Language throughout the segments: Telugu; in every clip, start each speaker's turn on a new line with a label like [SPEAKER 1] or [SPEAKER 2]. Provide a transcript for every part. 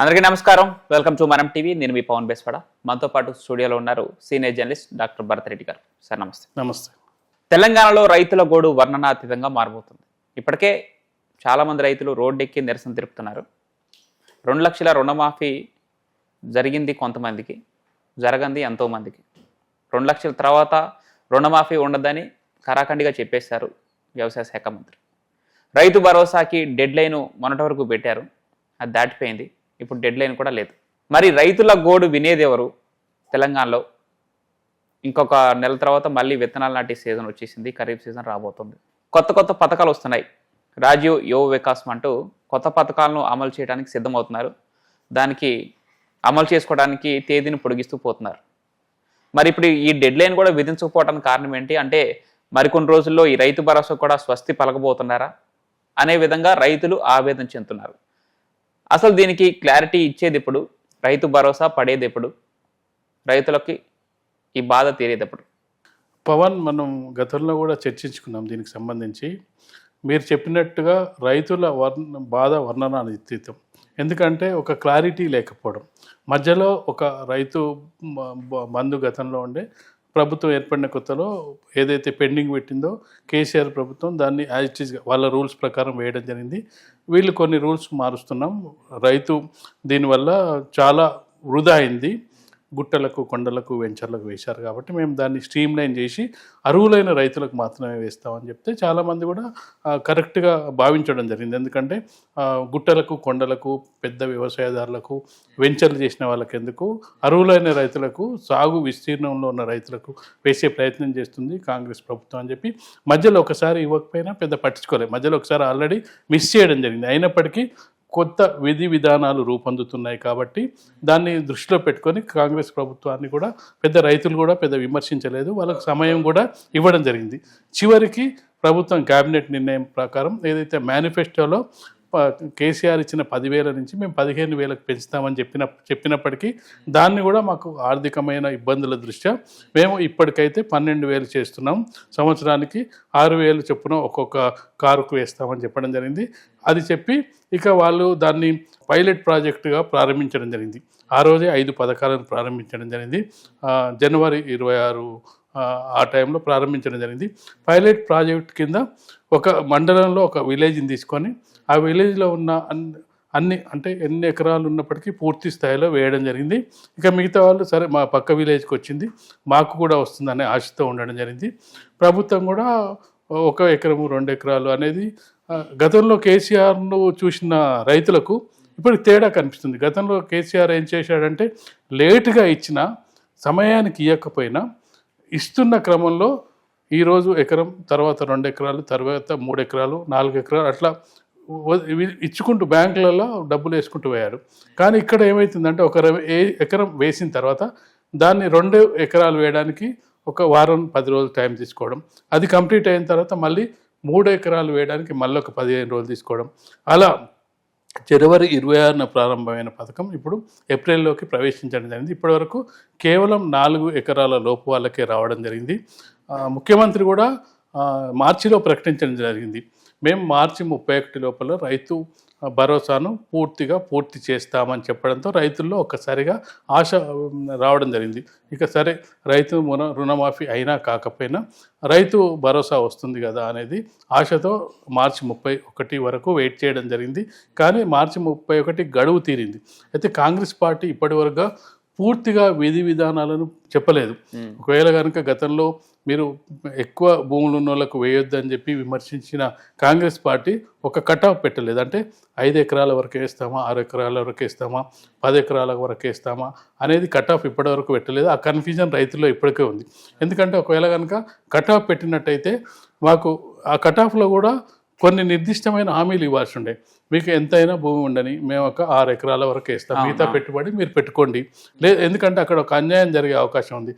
[SPEAKER 1] అందరికీ నమస్కారం. వెల్కమ్ టు మనం టీవీ నేను మీ పవన్ బేస్వాడ. మనతో పాటు స్టూడియోలో ఉన్నారు సీనియర్ జర్నలిస్ట్ డాక్టర్ భరతరెడ్డి గారు. సార్ నమస్తే.
[SPEAKER 2] నమస్తే.
[SPEAKER 1] తెలంగాణలో రైతుల గోడు వర్ణనాతీతంగా మారబోతుంది. ఇప్పటికే చాలామంది రైతులు రోడ్డెక్కి నిరసన తెలుపుతున్నారు రెండు లక్షల రుణమాఫీ జరిగింది కొంతమందికి జరగంది ఎంతోమందికి. రెండు లక్షల తర్వాత రుణమాఫీ ఉండదని కరాఖండిగా చెప్పేశారు వ్యవసాయ శాఖ మంత్రి. రైతు భరోసాకి డెడ్ లైన్ మొన్నటి వరకు పెట్టారు. అది దాటిపోయింది. ఇప్పుడు డెడ్ లైన్ కూడా లేదు. మరి రైతుల గోడు వినేది ఎవరు? తెలంగాణలో. ఇంకొక నెల తర్వాత మళ్ళీ విత్తనాలు నాటి సీజన్ వచ్చేసింది ఖరీఫ్ సీజన్ రాబోతుంది. కొత్త కొత్త పథకాలు వస్తున్నాయి. రాజీవ్ యువ వికాసం అంటూ కొత్త పథకాలను అమలు చేయడానికి సిద్ధమవుతున్నారు. దానికి అమలు చేసుకోవడానికి తేదీని పొడిగిస్తూ పోతున్నారు. మరి ఇప్పుడు ఈ డెడ్ లైన్ కూడా విధించకపోవడానికి కారణం ఏంటి? అంటే మరికొన్ని రోజుల్లో ఈ రైతు భరోసా కూడా స్వస్తి పలకబోతున్నారా? అనే విధంగా రైతులు ఆవేదన చెందుతున్నారు. అసలు దీనికి క్లారిటీ ఇచ్చేది ఎప్పుడు? రైతు భరోసా పడేది ఎప్పుడు? రైతులకి ఈ బాధ తీరేది ఎప్పుడు?
[SPEAKER 2] పవన్ మనం గతంలో కూడా చర్చించుకున్నాం దీనికి సంబంధించి. మీరు చెప్పినట్టుగా రైతుల వర్ణ బాధ వర్ణనాతీతం ఎందుకంటే ఒక క్లారిటీ లేకపోవడం. మధ్యలో ఒక రైతు బంధు గతంలో ఉండే ప్రభుత్వం ఏర్పడిన కొత్తలో ఏదైతే పెండింగ్ పెట్టిందో కేసీఆర్ ప్రభుత్వం దాన్ని యాజ్ ఇట్ ఈస్గా వాళ్ళ రూల్స్ ప్రకారం వేయడం జరిగింది. వీళ్ళు కొన్ని రూల్స్ మారుస్తున్నాం. రైతు దీనివల్ల చాలా వృధా అయింది. గుట్టలకు కొండలకు వెంచర్లకు వేశారు కాబట్టి మేము దాన్ని స్ట్రీమ్ లైన్ చేసి అరువులైన రైతులకు మాత్రమే వేస్తామని చెప్తే చాలామంది కూడా కరెక్ట్గా భావించడం జరిగింది. ఎందుకంటే గుట్టలకు కొండలకు పెద్ద వ్యవసాయదారులకు వెంచర్లు చేసిన వాళ్ళకి ఎందుకు? అరువులైన రైతులకు సాగు విస్తీర్ణంలో ఉన్న రైతులకు వేసే ప్రయత్నం చేస్తుంది కాంగ్రెస్ ప్రభుత్వం అని చెప్పి. మధ్యలో ఒకసారి ఇవ్వకపోయినా పెద్ద పట్టించుకోలేదు. మధ్యలో ఒకసారి ఆల్రెడీ మిస్ చేయడం జరిగింది. అయినప్పటికీ కొత్త విధి విధానాలు రూపొందుతున్నాయి కాబట్టి దాన్ని దృష్టిలో పెట్టుకొని కాంగ్రెస్ ప్రభుత్వాన్ని కూడా పెద్ద రైతులు కూడా పెద్ద విమర్శించలేదు. వాళ్ళకు సమయం కూడా ఇవ్వడం జరిగింది. చివరికి ప్రభుత్వం క్యాబినెట్ నిర్ణయం ప్రకారం ఏదైతే మేనిఫెస్టోలో కేసీఆర్ ఇచ్చిన పదివేల నుంచి మేము పదిహేను వేలకు పెంచుతామని చెప్పిన చెప్పినప్పటికీ దాన్ని కూడా మాకు ఆర్థికమైన ఇబ్బందుల దృష్ట్యా మేము ఇప్పటికైతే పన్నెండు వేలు చేస్తున్నాం. సంవత్సరానికి ఆరు వేలు చొప్పున ఒక్కొక్క కారుకు వేస్తామని చెప్పడం జరిగింది. అది చెప్పి ఇక వాళ్ళు దాన్ని పైలట్ ప్రాజెక్టుగా ప్రారంభించడం జరిగింది. ఆ రోజే ఐదు పథకాలను ప్రారంభించడం జరిగింది. జనవరి ఇరవై ఆరు ఆ, టైంలో ప్రారంభించడం జరిగింది. పైలట్ ప్రాజెక్ట్ కింద ఒక మండలంలో ఒక విలేజ్ని తీసుకొని ఆ విలేజ్లో ఉన్న అన్ని అన్ని అంటే ఎన్ని ఎకరాలు ఉన్నప్పటికీ పూర్తి స్థాయిలో వేయడం జరిగింది. ఇక మిగతా వాళ్ళు సరే మా పక్క విలేజ్కి వచ్చింది. మాకు కూడా వస్తుందనే ఆశతో ఉండడం జరిగింది. ప్రభుత్వం కూడా ఒక ఎకరము రెండు ఎకరాలు అనేది గతంలో కేసీఆర్ను చూసిన రైతులకు ఇప్పుడు తేడా కనిపిస్తుంది. గతంలో కేసీఆర్ ఏం చేశాడంటే లేటుగా ఇచ్చిన సమయానికి ఇవ్వకపోయినా ఇస్తున్న క్రమంలో ఈరోజు ఎకరం తర్వాత రెండు ఎకరాలు తర్వాత మూడు ఎకరాలు నాలుగు ఎకరాలు అట్లా ఇచ్చుకుంటూ బ్యాంకులలో డబ్బులు వేసుకుంటూ పోయారు. కానీ ఇక్కడ ఏమవుతుందంటే ఒక ఏ- ఎకరం వేసిన తర్వాత దాన్ని రెండు ఎకరాలు వేయడానికి ఒక వారం పది రోజులు టైం తీసుకోవడం. అది కంప్లీట్ అయిన తర్వాత మళ్ళీ మూడు ఎకరాలు వేయడానికి మళ్ళీ ఒక పదిహేను రోజులు తీసుకోవడం. అలా జనవరి ఇరవై ఆరున ప్రారంభమైన పథకం ఇప్పుడు ఏప్రిల్లోకి ప్రవేశించడం జరిగింది. ఇప్పటివరకు కేవలం నాలుగు ఎకరాల లోపు వాళ్ళకే రావడం జరిగింది. ముఖ్యమంత్రి కూడా మార్చిలో ప్రకటించడం జరిగింది. మేము మార్చి ముప్పై ఒకటి లోపల రైతు భరోసాను పూర్తిగా పూర్తి చేస్తామని చెప్పడంతో రైతుల్లో ఒక్కసారిగా ఆశ రావడం జరిగింది. ఇక సరే రైతు రుణ రుణమాఫీ అయినా కాకపోయినా రైతు భరోసా వస్తుంది కదా అనేది ఆశతో మార్చి ముప్పై ఒకటి వరకు వెయిట్ చేయడం జరిగింది. కానీ మార్చి ముప్పై ఒకటి గడువు తీరింది. అయితే కాంగ్రెస్ పార్టీ ఇప్పటివరకు పూర్తిగా విధి విధానాలను చెప్పలేదు. ఒకవేళ కనుక గతంలో మీరు ఎక్కువ భూములు ఉన్న వాళ్ళకు వేయొద్దు అని చెప్పి విమర్శించిన కాంగ్రెస్ పార్టీ ఒక కట్ ఆఫ్ పెట్టలేదు. అంటే ఐదు ఎకరాల వరకు వేస్తామా ఆరు ఎకరాల వరకు వేస్తామా పది ఎకరాల వరకు వేస్తామా అనేది కట్ ఆఫ్ ఇప్పటివరకు పెట్టలేదు. ఆ కన్ఫ్యూజన్ రైతుల్లో ఇప్పటికే ఉంది. ఎందుకంటే ఒకవేళ కనుక కట్ ఆఫ్ పెట్టినట్టయితే మాకు ఆ కట్ ఆఫ్లో కూడా కొన్ని నిర్దిష్టమైన హామీలు ఇవ్వాల్సి ఉండే. మీకు ఎంతైనా భూమి ఉండని మేము ఒక ఆరు ఎకరాల వరకు వేస్తాం. మిగతా పెట్టుబడి మీరు పెట్టుకోండి. లేదు ఎందుకంటే అక్కడ ఒక అన్యాయం జరిగే అవకాశం ఉంది.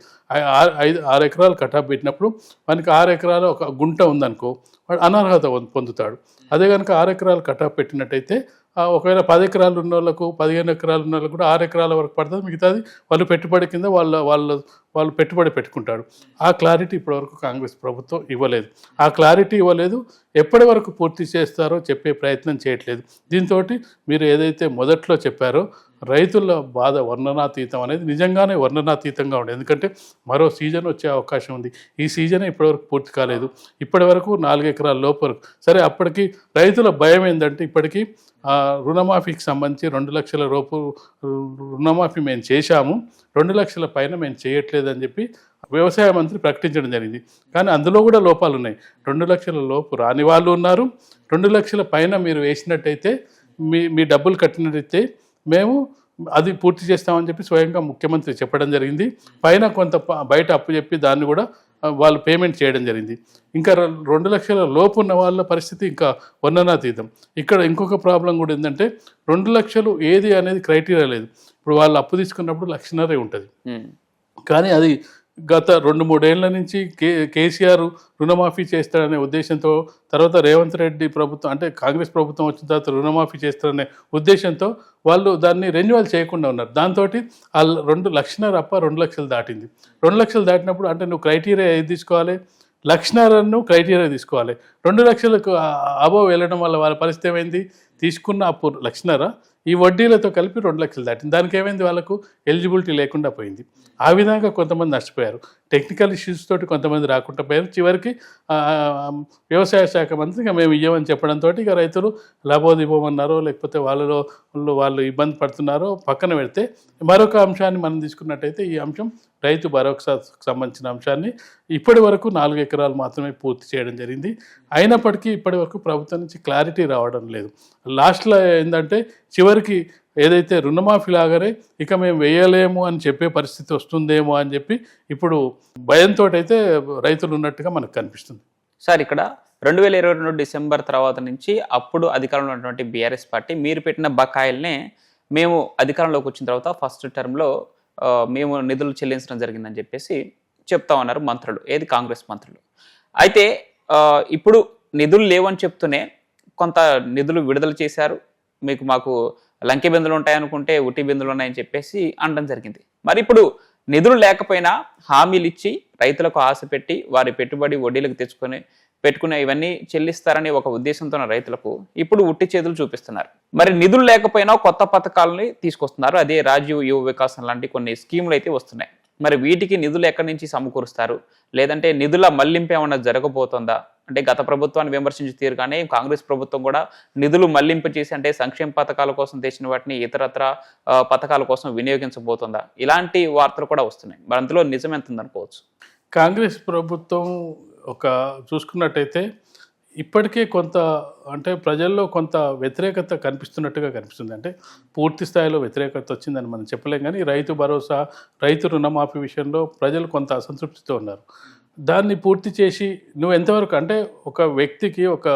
[SPEAKER 2] ఐదు ఆరు ఎకరాలు కటాఫ్ పెట్టినప్పుడు మనకి ఆరు ఎకరాలు ఒక గుంట ఉందనుకో వాడు అనర్హత పొందు- పొందుతాడు. అదే కనుక ఆరు ఎకరాలు కటాఫ్ పెట్టినట్టయితే ఒకవేళ పది ఎకరాలు ఉన్న వాళ్ళకు పదిహేను ఎకరాలు ఉన్న వాళ్ళకు కూడా ఆరు ఎకరాల వరకు పడుతుంది. మిగతాది వాళ్ళు పెట్టుబడి కింద వాళ్ళ వాళ్ళ వాళ్ళు పెట్టుబడి పెట్టుకుంటాడు ఆ క్లారిటీ ఇప్పటివరకు కాంగ్రెస్ ప్రభుత్వం ఇవ్వలేదు. ఆ క్లారిటీ ఇవ్వలేదు. ఎప్పటి వరకు పూర్తి చేస్తారో చెప్పే ప్రయత్నం చేయట్లేదు. దీంతో మీరు ఏదైతే మొదట్లో చెప్పారో రైతుల బాధ వర్ణనాతీతం అనేది నిజంగానే వర్ణనాతీతంగా ఉండేది ఎందుకంటే మరో సీజన్ వచ్చే అవకాశం ఉంది. ఈ సీజన్ ఇప్పటివరకు పూర్తి కాలేదు. ఇప్పటి వరకు నాలుగు ఎకరాల లోపు సరే అప్పటికి రైతుల భయం ఏంటంటే ఇప్పటికీ రుణమాఫీకి సంబంధించి రెండు లక్షల రూపు రుణమాఫీ మేము చేశాము. రెండు లక్షల పైన మేము చేయట్లేదని చెప్పి వ్యవసాయ మంత్రి ప్రకటించడం జరిగింది. కానీ అందులో కూడా లోపాలు ఉన్నాయి. రెండు లక్షల లోపు రాని వాళ్ళు ఉన్నారు. రెండు లక్షల పైన మీరు వేసినట్టయితే మీ మీ డబ్బులు కట్టినట్టయితే మేము అది పూర్తి చేస్తామని చెప్పి స్వయంగా ముఖ్యమంత్రి చెప్పడం జరిగింది. పైన కొంత బయట అప్పు చెప్పి దాన్ని కూడా వాళ్ళు పేమెంట్ చేయడం జరిగింది. ఇంకా రెండు లక్షల లోపు ఉన్న వాళ్ళ పరిస్థితి ఇంకా వర్ణనాతీతం. ఇక్కడ ఇంకొక ప్రాబ్లం కూడా ఏంటంటే రెండు లక్షలు ఏది అనేది క్రైటీరియా లేదు. ఇప్పుడు వాళ్ళు అప్పు తీసుకున్నప్పుడు లక్షన్నరే ఉంటుంది. కానీ అది గత రెండు మూడేళ్ళ నుంచి కే కేసీఆర్ రుణమాఫీ చేస్తాడనే ఉద్దేశంతో తర్వాత రేవంత్ రెడ్డి ప్రభుత్వం అంటే కాంగ్రెస్ ప్రభుత్వం వచ్చిన తర్వాత రుణమాఫీ చేస్తారనే ఉద్దేశంతో వాళ్ళు దాన్ని రెన్యువల్ చేయకుండా ఉన్నారు. దాంతో ఆ రెండు లక్షన్నర అప్ప రెండు లక్షలు దాటింది. రెండు లక్షలు దాటినప్పుడు అంటే నువ్వు క్రైటీరియా ఏది తీసుకోవాలి? లక్షన్నరను క్రైటీరియా తీసుకోవాలి. రెండు లక్షలకు అబోవ్ వెళ్ళడం వల్ల వాళ్ళ పరిస్థితి ఏమైంది? తీసుకున్న అప్పు లక్షన్నర ఈ వడ్డీలతో కలిపి రెండు లక్షలు దాటింది. దానికి ఏమైంది వాళ్ళకు? ఎలిజిబిలిటీ లేకుండా పోయింది. ఆ విధంగా కొంతమంది నష్టపోయారు. టెక్నికల్ ఇష్యూస్ తోటి కొంతమంది రాకుండా పోయారు. చివరికి వ్యవసాయ శాఖ మంత్రి మేము ఇవ్వమని చెప్పడంతో ఇక రైతులు లాభోదివ్వమన్నారో లేకపోతే వాళ్ళలో వాళ్ళు- వాళ్ళు ఇబ్బంది పడుతున్నారో పక్కన పెడితే మరొక అంశాన్ని మనం తీసుకున్నట్టయితే ఈ అంశం రైతు భరోసాకు సంబంధించిన అంశాన్ని ఇప్పటి వరకు నాలుగు ఎకరాలు మాత్రమే పూర్తి చేయడం జరిగింది. అయినప్పటికీ ఇప్పటి వరకు ప్రభుత్వం నుంచి క్లారిటీ రావడం లేదు. లాస్ట్లో ఏంటంటే చివరికి ఏదైతే రుణమాఫీ లాగానే ఇక మేము వేయలేము అని చెప్పే పరిస్థితి వస్తుందేమో అని చెప్పి ఇప్పుడు భయంతో అయితే రైతులు ఉన్నట్టుగా మనకు కనిపిస్తుంది.
[SPEAKER 1] సార్ ఇక్కడ రెండు వేల ఇరవై రెండు డిసెంబర్ తర్వాత నుంచి అప్పుడు అధికారంలో ఉన్నటువంటి బీఆర్ఎస్ పార్టీ మీరు పెట్టిన బకాయిల్నే మేము అధికారంలోకి వచ్చిన తర్వాత ఫస్ట్ టర్మ్లో మేము నిధులు చెల్లించడం జరిగిందని చెప్పేసి చెప్తా ఉన్నారు మంత్రులు ఏది కాంగ్రెస్ మంత్రులు. అయితే ఇప్పుడు నిధులు లేవని చెప్తూనే కొంత నిధులు విడుదల చేశారు. మీకు మాకు లంకె బిందులు ఉంటాయనుకుంటే ఉటి బిందులు ఉన్నాయని చెప్పేసి అనడం జరిగింది. మరి ఇప్పుడు నిధులు లేకపోయినా హామీలు ఇచ్చి రైతులకు ఆశ పెట్టి వారి పెట్టుబడి వడ్డీలకు తెచ్చుకొని పెట్టుకునే ఇవన్నీ చెల్లిస్తారని ఒక ఉద్దేశంతో ఉన్న రైతులకు ఇప్పుడు ఉట్టి చేతులు చూపిస్తున్నారు. మరి నిధులు లేకపోయినా కొత్త పథకాలని తీసుకొస్తున్నారు. అదే రాజీవ్ యువ వికాసం లాంటి కొన్ని స్కీములు అయితే వస్తున్నాయి. మరి వీటికి నిధులు ఎక్కడి నుంచి సమకూరుస్తారు? లేదంటే నిధుల మళ్ళింపు ఏమన్నా జరగబోతుందా? అంటే గత ప్రభుత్వాన్ని విమర్శించి తీరుగానే కాంగ్రెస్ ప్రభుత్వం కూడా నిధులు మళ్ళింపు చేసి అంటే సంక్షేమ పథకాల కోసం తెచ్చిన వాటిని ఇతరత్ర పథకాల కోసం వినియోగించబోతుందా? ఇలాంటి వార్తలు కూడా వస్తున్నాయి. మరి అందులో నిజం ఎంత ఉందనుకోవచ్చు
[SPEAKER 2] కాంగ్రెస్ ప్రభుత్వం ఒక చూసుకున్నట్టయితే ఇప్పటికే కొంత అంటే ప్రజల్లో కొంత వ్యతిరేకత కనిపిస్తున్నట్టుగా కనిపిస్తుంది. అంటే పూర్తి స్థాయిలో వ్యతిరేకత వచ్చిందని మనం చెప్పలేం కానీ రైతు భరోసా రైతు రుణమాఫీ విషయంలో ప్రజలు కొంత అసంతృప్తితో ఉన్నారు. దాన్ని పూర్తి చేసి నువ్వు ఎంతవరకు అంటే ఒక వ్యక్తికి ఒక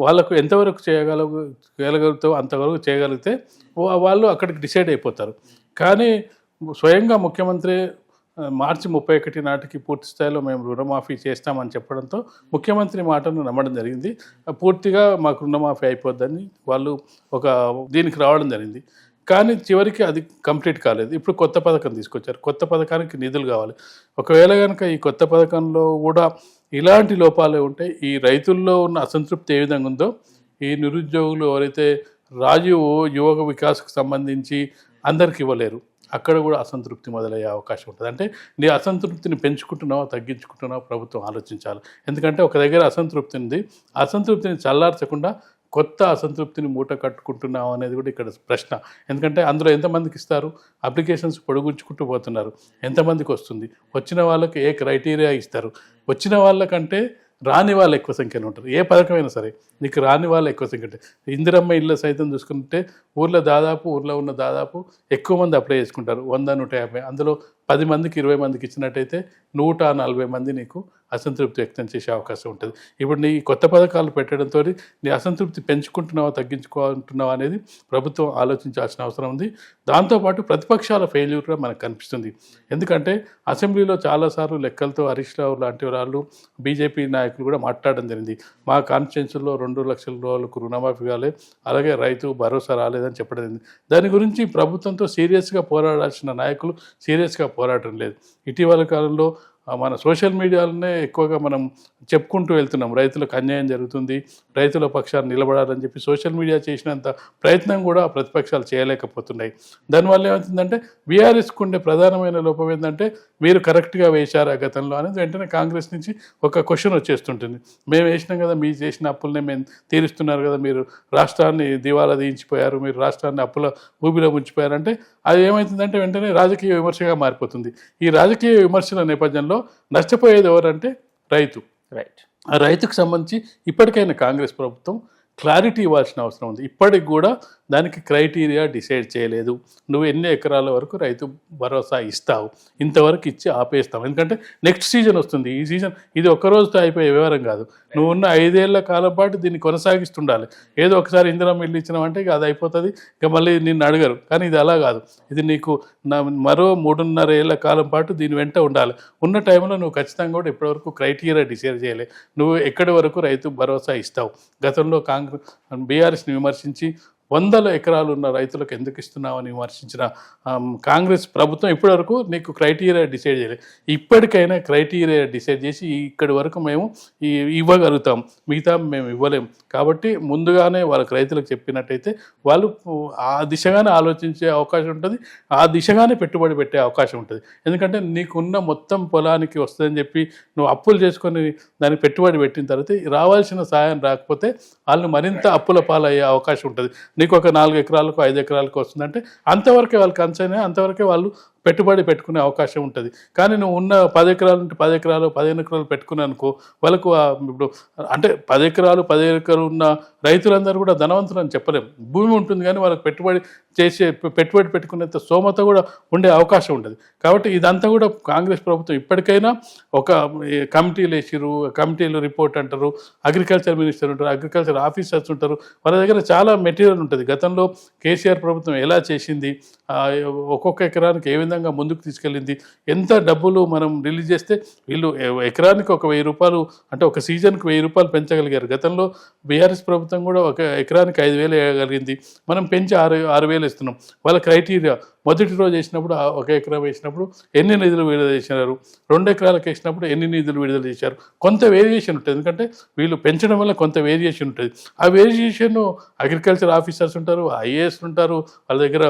[SPEAKER 2] వాళ్ళకు ఎంతవరకు చేయగల చేయగలుగుతావు అంతవరకు చేయగలిగితే వాళ్ళు అక్కడికి డిసైడ్ అయిపోతారు. కానీ స్వయంగా ముఖ్యమంత్రి మార్చి ముప్పై ఒకటి నాటికి పూర్తి స్థాయిలో మేము రుణమాఫీ చేస్తామని చెప్పడంతో ముఖ్యమంత్రి మాటను నమ్మడం జరిగింది. పూర్తిగా మాకు రుణమాఫీ అయిపోద్దని వాళ్ళు ఒక దీనికి రావడం జరిగింది. కానీ చివరికి అది కంప్లీట్ కాలేదు. ఇప్పుడు కొత్త పథకం తీసుకొచ్చారు. కొత్త పథకానికి నిధులు కావాలి. ఒకవేళ కనుక ఈ కొత్త పథకంలో కూడా ఇలాంటి లోపాలే ఉంటే ఈ రైతుల్లో ఉన్న అసంతృప్తి ఏ విధంగా ఉందో ఈ నిరుద్యోగులు ఎవరైతే రాజీవ్ యువక వికాస్కు సంబంధించి అందరికి ఇవ్వలేరు. అక్కడ కూడా అసంతృప్తి మొదలయ్యే అవకాశం ఉంటుంది. అంటే నీ అసంతృప్తిని పెంచుకుంటున్నావా తగ్గించుకుంటున్నావా ప్రభుత్వం ఆలోచించాలి. ఎందుకంటే ఒక దగ్గర అసంతృప్తి ఉంది. అసంతృప్తిని చల్లార్చకుండా కొత్త అసంతృప్తిని మూట కట్టుకుంటున్నావు అనేది కూడా ఇక్కడ ప్రశ్న. ఎందుకంటే అందులో ఎంతమందికి ఇస్తారు? అప్లికేషన్స్ పొడుగుంచుకుంటూ పోతున్నారు. ఎంతమందికి వస్తుంది? వచ్చిన వాళ్ళకి ఏ క్రైటీరియా ఇస్తారు? వచ్చిన వాళ్ళకంటే రాని వాళ్ళు ఎక్కువ సంఖ్యలో ఉంటారు. ఏ పథకమైనా సరే నీకు రాని వాళ్ళు ఎక్కువ సంఖ్య ఉంటారు ఇందిరమ్మ ఇళ్ళ సైతం చూసుకుంటే ఊర్లో దాదాపు ఊర్లో ఉన్న దాదాపు ఎక్కువ మంది అప్లై చేసుకుంటారు. వంద నూట యాభై. అందులో పది మందికి ఇరవై మందికి ఇచ్చినట్టయితే నూట నలభై మంది నీకు అసంతృప్తి వ్యక్తం చేసే అవకాశం ఉంటుంది. ఇప్పుడు నీ కొత్త పథకాలు పెట్టడంతో నీ అసంతృప్తి పెంచుకుంటున్నావా తగ్గించుకుంటున్నావా అనేది ప్రభుత్వం ఆలోచించాల్సిన అవసరం ఉంది. దాంతోపాటు ప్రతిపక్షాల ఫెయిల్యూర్ కూడా మనకు కనిపిస్తుంది. ఎందుకంటే అసెంబ్లీలో చాలాసార్లు లెక్కలతో హరీష్ రావు లాంటి వాళ్ళు బీజేపీ నాయకులు కూడా మాట్లాడడం జరిగింది. మా కాన్స్టిట్యున్సీలో రెండు లక్షల రోజులకు రుణమాఫీ కాలే అలాగే రైతు భరోసా రాలేదని చెప్పడం జరిగింది. దాని గురించి ప్రభుత్వంతో సీరియస్గా పోరాడాల్సిన నాయకులు సీరియస్గా పోరాటం లేదు. ఇటీవల కాలంలో మన సోషల్ మీడియాలోనే ఎక్కువగా మనం చెప్పుకుంటూ వెళ్తున్నాం. రైతులకు అన్యాయం జరుగుతుంది రైతుల పక్షాన్ని నిలబడాలని చెప్పి సోషల్ మీడియా చేసినంత ప్రయత్నం కూడా ప్రతిపక్షాలు చేయలేకపోతున్నాయి. దానివల్ల ఏమవుతుందంటే బీఆర్ఎస్కు ఉండే ప్రధానమైన లోపం ఏంటంటే మీరు కరెక్ట్గా వేశారా గతంలో అనేది వెంటనే కాంగ్రెస్ నుంచి ఒక క్వశ్చన్ వచ్చేస్తుంటుంది. మేము వేసినాం కదా మీరు చేసిన అప్పులనే మేము తీరుస్తున్నారు కదా మీరు రాష్ట్రాన్ని దివాలా తీయించిపోయారు మీరు రాష్ట్రాన్ని అప్పుల ఊబిలో ముంచిపోయారంటే అది ఏమవుతుందంటే వెంటనే రాజకీయ విమర్శగా మారిపోతుంది. ఈ రాజకీయ విమర్శల నేపథ్యంలో నష్టపోయేది ఎవరంటే రైతు.
[SPEAKER 1] రైట్.
[SPEAKER 2] ఆ రైతుకు సంబంధించి ఇప్పటికైనా కాంగ్రెస్ ప్రభుత్వం క్లారిటీ ఇవ్వాల్సిన అవసరం ఉంది. ఇప్పటికి కూడా దానికి క్రైటీరియా డిసైడ్ చేయలేదు. నువ్వు ఎన్ని ఎకరాల వరకు రైతు భరోసా ఇస్తావు? ఇంతవరకు ఇచ్చి ఆపేస్తావు. ఎందుకంటే నెక్స్ట్ సీజన్ వస్తుంది. ఈ సీజన్ ఇది ఒక్క రోజుతో అయిపోయే వివరం కాదు. నువ్వు ఉన్న ఐదేళ్ళ కాలం పాటు దీన్ని కొనసాగిస్తుండాలి. ఏదో ఒకసారి ఇందిరా మిల్లు ఇచ్చినామంటే ఇక అది అయిపోతుంది. ఇక మళ్ళీ నిన్ను అడగరు. కానీ ఇది అలా కాదు. ఇది నీకు నా మరో మూడున్నర ఏళ్ళ కాలం పాటు దీని వెంట ఉండాలి. ఉన్న టైంలో నువ్వు ఖచ్చితంగా కూడా ఇప్పటివరకు క్రైటీరియా డిసైడ్ చేయలే. నువ్వు ఎక్కడి వరకు రైతు భరోసా ఇస్తావు? గతంలో కాంగ్రెస్ బీఆర్ఎస్ని విమర్శించి వందల ఎకరాలు ఉన్న రైతులకు ఎందుకు ఇస్తున్నామని విమర్శించిన కాంగ్రెస్ ప్రభుత్వం ఇప్పటివరకు నీకు క్రైటీరియా డిసైడ్ చేయలేదు ఇప్పటికైనా క్రైటీరియా డిసైడ్ చేసి ఇక్కడి వరకు మేము ఇవ్వగలుగుతాం. మిగతా మేము ఇవ్వలేం. కాబట్టి ముందుగానే వాళ్ళకి రైతులకు చెప్పినట్టయితే వాళ్ళు ఆ దిశగానే ఆలోచించే అవకాశం ఉంటుంది. ఆ దిశగానే పెట్టుబడి పెట్టే అవకాశం ఉంటుంది. ఎందుకంటే నీకున్న మొత్తం పొలానికి వస్తుందని చెప్పి నువ్వు అప్పులు చేసుకొని దానికి పెట్టుబడి పెట్టిన తర్వాత రావాల్సిన సాయం రాకపోతే వాళ్ళు మరింత అప్పుల పాలయ్యే అవకాశం ఉంటుంది. నీకు ఒక నాలుగు ఎకరాలకు ఐదు ఎకరాలకు వస్తుందంటే అంతవరకే వాళ్ళు కన్సైన్ అంతవరకే వాళ్ళు పెట్టుబడి పెట్టుకునే అవకాశం ఉంటుంది. కానీ నువ్వు ఉన్న పది ఎకరాలు ఉంటే పది ఎకరాలు పదిహేను ఎకరాలు పెట్టుకున్నా అనుకో వాళ్ళకు ఇప్పుడు అంటే పది ఎకరాలు పది ఎకరాలు ఉన్న రైతులందరూ కూడా ధనవంతులు అని చెప్పలేము భూమి ఉంటుంది కానీ వాళ్ళకి పెట్టుబడి చేసే పెట్టుబడి పెట్టుకునేంత స్తోమత కూడా ఉండే అవకాశం ఉంటుంది. కాబట్టి ఇదంతా కూడా కాంగ్రెస్ ప్రభుత్వం ఇప్పటికైనా ఒక కమిటీలు వేసిరు కమిటీలు రిపోర్ట్ అంటారు అగ్రికల్చర్ మినిస్టర్ ఉంటారు అగ్రికల్చర్ ఆఫీసర్స్ ఉంటారు. వాళ్ళ దగ్గర చాలా మెటీరియల్ ఉంటుంది. గతంలో కేసీఆర్ ప్రభుత్వం ఎలా చేసింది ఒక్కొక్క ఎకరానికి ఏ విధంగా ముందుకు తీసుకెళ్ళింది. ఎంత డబ్బులు మనం రిలీజ్ చేస్తే వీళ్ళు ఎకరానికి ఒక వెయ్యి రూపాయలు అంటే ఒక సీజన్కి వెయ్యి రూపాయలు పెంచగలిగారు. గతంలో బీఆర్ఎస్ ప్రభుత్వం కూడా ఒక ఎకరానికి ఐదు వేలు వేయగలిగింది. మనం పెంచి ఆరు ఆరు వేలు ఇస్తున్నాం. వాళ్ళ క్రైటీరియా మొదటి రోజు వేసినప్పుడు ఒక ఎకరం వేసినప్పుడు ఎన్ని నిధులు విడుదల చేసినారు రెండు ఎకరాలకు వేసినప్పుడు ఎన్ని నిధులు విడుదల చేశారు? కొంత వేరియేషన్ ఉంటుంది. ఎందుకంటే వీళ్ళు పెంచడం వల్ల కొంత వేరియేషన్ ఉంటుంది. ఆ వేరియేషన్ అగ్రికల్చర్ ఆఫీసర్స్ ఉంటారు ఐఏఎస్ ఉంటారు వాళ్ళ దగ్గర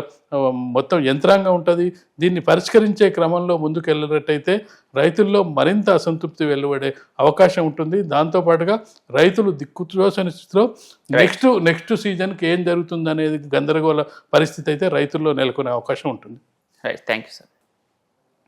[SPEAKER 2] మొత్తం యంత్రాంగం ఉంటుంది. దీన్ని పరిష్కరించే క్రమంలో ముందుకు వెళ్ళినట్టయితే రైతుల్లో మరింత అసంతృప్తి వెలువడే అవకాశం ఉంటుంది. దాంతోపాటుగా రైతులు దిక్కుతోసని స్థితిలో నెక్స్ట్ నెక్స్ట్ సీజన్కి ఏం జరుగుతుంది అనేది గందరగోళ పరిస్థితి అయితే రైతుల్లో నెలకొనే అవకాశం ఉంటుంది.
[SPEAKER 1] Right thank you sir